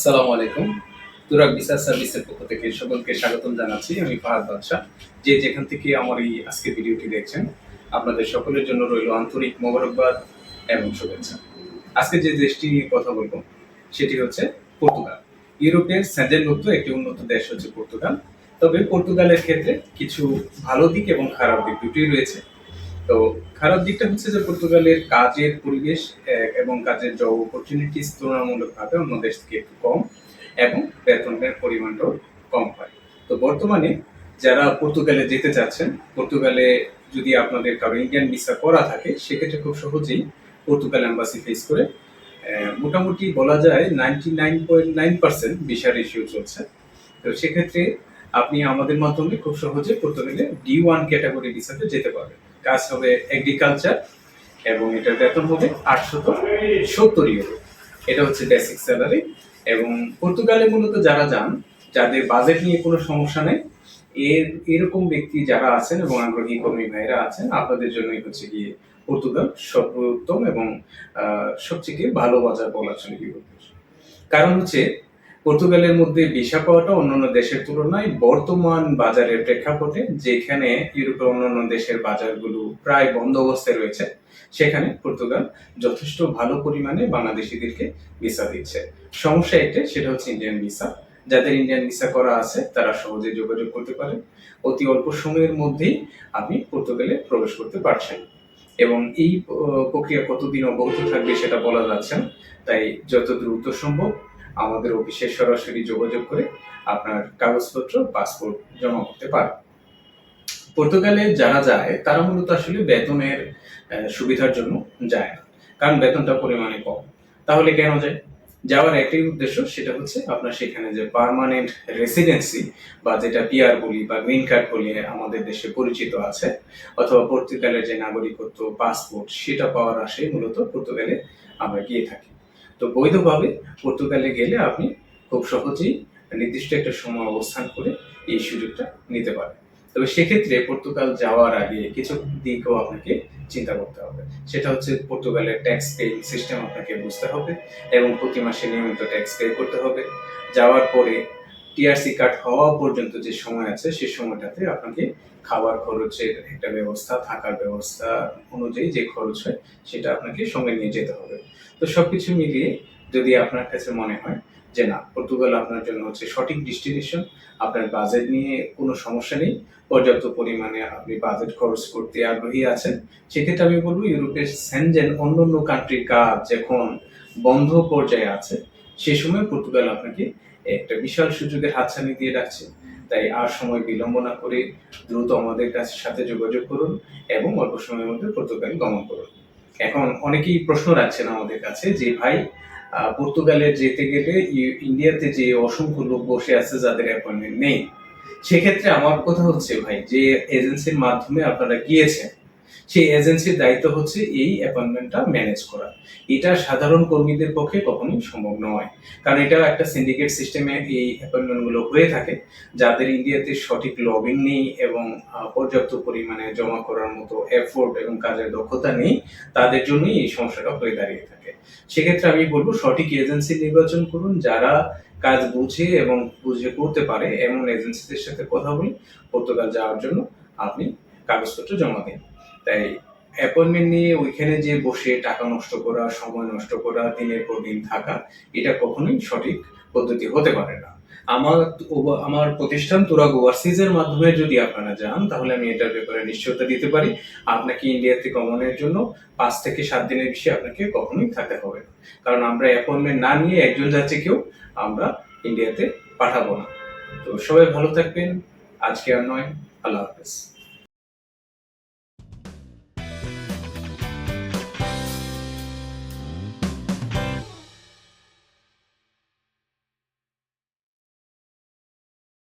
আসসালামু আলাইকুম। তুরাক ভিসা সার্ভিসের পক্ষ থেকে সকলকে স্বাগতম জানাচ্ছি আমি ফাহাদ বাদশাহ যে যেখান থেকে আমার এই আজকের ভিডিওটি দেখছেন, আপনাদের সকলের জন্য রইল আন্তরিক মোবারকবাদ এবং শুভেচ্ছা। আজকে যে দেশটি নিয়ে কথা বলব, সেটি হচ্ছে পর্তুগাল। ইউরোপের স্যান্ডেলভুক্ত একটি উন্নত দেশ হচ্ছে পর্তুগাল। তবে পর্তুগালের ক্ষেত্রে কিছু ভালো দিক এবং খারাপ দিক দুটোই রয়েছে। তো খারাপ দিকটা হচ্ছে যে পর্তুগালের কাজের পরিবেশ এবং কাজের জব অপরচুনিটিস তুলনামূলকভাবে অন্য দেশ থেকে একটু কম এবং বেতনের পরিমাণটাও কম হয়। তো বর্তমানে যারা পর্তুগালে যেতে চাচ্ছেন, পর্তুগালে যদি আপনাদের কারও ইন্ডিয়ান ভিসা করা থাকে, সেক্ষেত্রে খুব সহজেই পর্তুগাল এম্বাসি ফেস করে মোটামুটি বলা যায় ninety nine point nine percent ভিসার ইস্যু চলছে। তো সেক্ষেত্রে আপনি আমাদের মাধ্যমে খুব সহজে পর্তুগালে ডি ওয়ান ক্যাটাগরি ভিসাতে যেতে পারবেন। কাজ হবে এগ্রিকালচার এবং এটার বেতন হবে আটশত সত্তর ইউরো এটা হচ্ছে বেসিক স্যালারি এবং পর্তুগালে মূলত যারা যান, যাদের বাজেট নিয়ে কোনো সমস্যা নেই, এর, এরকম ব্যক্তি যারা আছেন এবং আগ্রহী কর্মী ভাইরা আছেন, আপনাদের জন্যই হচ্ছে গিয়ে পর্তুগাল সর্বোত্তম এবং সবচেয়ে ভালো বাজার বলা চলে কারণ হচ্ছে পর্তুগালের মধ্যে ভিসা পাওয়াটা অন্যান্য দেশের তুলনায় বর্তমান বাজারের প্রেক্ষাপটে, যেখানে ইউরোপের অন্যান্য দেশের বাজারগুলো প্রায় বন্ধ অবস্থায় রয়েছে, সেখানে পর্তুগাল যথেষ্ট ভালো পরিমাণে বাংলাদেশিদেরকে ভিসা দিচ্ছে। সমস্যা একটা সেটা হচ্ছে ইন্ডিয়ান ভিসা যাদের ইন্ডিয়ান ভিসা করা আছে, তারা সহজে যোগাযোগ করতে পারেন অতি অল্প সময়ের মধ্যেই আপনি পর্তুগালে প্রবেশ করতে পারছেন। এবং এই প্রক্রিয়া কতদিন অব্যাহত থাকবে সেটা বলা যাচ্ছে না। তাই যত দ্রুত সম্ভব আমাদের অফিসে সরাসরি যোগাযোগ করে আপনার কাগজপত্র পাসপোর্ট জমা করতে পারেন পর্তুগালে যারা যায়, তারা মূলত আসলে বেতনের সুবিধার জন্য যায় কারণ বেতনটা পরিমাণে কম। তাহলে কেন যায়? যাওয়ার একটাই উদ্দেশ্য সেটা হচ্ছে আপনার সেখানে যে পার্মানেন্ট রেসিডেন্সি বা যেটা পিআর বলি বা গ্রিন কার্ড বলি আমাদের দেশে পরিচিত আছে, অথবা পর্তুগালের যে নাগরিকত্ব পাসপোর্ট সেটা পাওয়ার আসে মূলত পর্তুগালে আমরা গিয়ে থাকি। তো বৈধভাবে পর্তুগালে গেলে আপনি খুব সহজেই নির্দিষ্ট একটা সময় অবস্থান করে এই সুযোগটা নিতে পারেন তবে সেক্ষেত্রে পর্তুগাল যাওয়ার আগে কিছু দিকও আপনাকে চিন্তা করতে হবে। সেটা হচ্ছে পর্তুগালের ট্যাক্স পেইং সিস্টেম আপনাকে বুঝতে হবে এবং প্রতি মাসে নিয়মিত ট্যাক্স পে করতে হবে। যাওয়ার পরে টিআরসি কার্ড হওয়া পর্যন্ত যে সময় আছে, সে সময়টাতে আপনাকে খাবার খরচের একটা ব্যবস্থা, থাকার ব্যবস্থা অনুযায়ী যে খরচ হয়, সেটা আপনাকে সঙ্গে নিয়ে যেতে হবে। তো সবকিছু মিলিয়ে যদি আপনার কাছে মনে হয় যে না, পর্তুগাল আপনার জন্য হচ্ছে সঠিক ডেস্টিনেশন, আপনার বাজেট নিয়ে কোনো সমস্যা নেই, পর্যাপ্ত পরিমাণে আপনি বাজেট খরচ করতে আগ্রহী আছেন, সেক্ষেত্রে আমি বলব ইউরোপের সেনজেন অন্য অন্য কান্ট্রির কাজ যখন বন্ধ পর্যায়ে আছে, সে সময় পর্তুগাল আপনাকে একটা বিশাল সুযোগের হাতছানি দিয়ে রাখছে। তাই আর সময় বিলম্ব না করে দ্রুত আমাদের কাছে সাথে যোগাযোগ করুন এবং অল্প সময়ের মধ্যে পর্তুগাল গমন করুন। এখন অনেকেই প্রশ্ন রাখছেন আমাদের কাছে যে, ভাই পর্তুগালে যেতে গেলে ইন্ডিয়াতে যে অসংখ্য লোক বসে আছে যাদের অ্যাপয়েন্টমেন্ট নেই, সেক্ষেত্রে আমার কথা হচ্ছে, ভাই, যে এজেন্সির মাধ্যমে আপনারা গিয়েছেন সেই এজেন্সির দায়িত্ব হচ্ছে এই অ্যাপয়েন্টমেন্টটা ম্যানেজ করা। এটা সাধারণ কর্মীদের পক্ষে কখনোই সম্ভব নয়। কারণ এটা একটা সিন্ডিকেট সিস্টেমে এই অ্যাপয়েন্টমেন্টগুলো হয়ে থাকে, যাদের ইন্ডিয়াতে সঠিক লবিং নেই এবং পর্যাপ্ত পরিমাণে জমা করার মতো এফোর্ট এবং কাজের দক্ষতা নেই, তাদের জন্যই এই সমস্যাটা হয়ে দাঁড়িয়ে থাকে। সেক্ষেত্রে আমি বলব, সঠিক এজেন্সি নির্বাচন করুন, যারা কাজ বুঝে এবং বুঝে করতে পারে, এমন এজেন্সিদের সাথে কথা বলে, পর্তুগাল যাওয়ার জন্য আপনি কাগজপত্র জমা দিন। তাই অ্যাপয়েন্টমেন্ট নিয়ে ওইখানে যে বসে টাকা নষ্ট করা, সময় নষ্ট করা, দিনের পর দিন থাকা, এটা কখনোই সঠিক পদ্ধতি হতে পারে না। আমার আমার প্রতিষ্ঠান তুরাগ ওভারসিজের মাধ্যমে যদি আপনারা যান, তাহলে আমি এটার ব্যাপারে নিশ্চয়তা দিতে পারি। আপনাকে ইন্ডিয়াতে গমনের জন্য পাঁচ থেকে সাত দিনের বেশি আপনাকে কখনোই থাকতে হবে কারণ আমরা অ্যাপয়েন্টমেন্ট না নিয়ে একজন যাচ্ছে কেউ, আমরা ইন্ডিয়াতে পাঠাবো না। তো সবাই ভালো থাকবেন। আজকে আর নয়। আল্লাহ হাফেজ।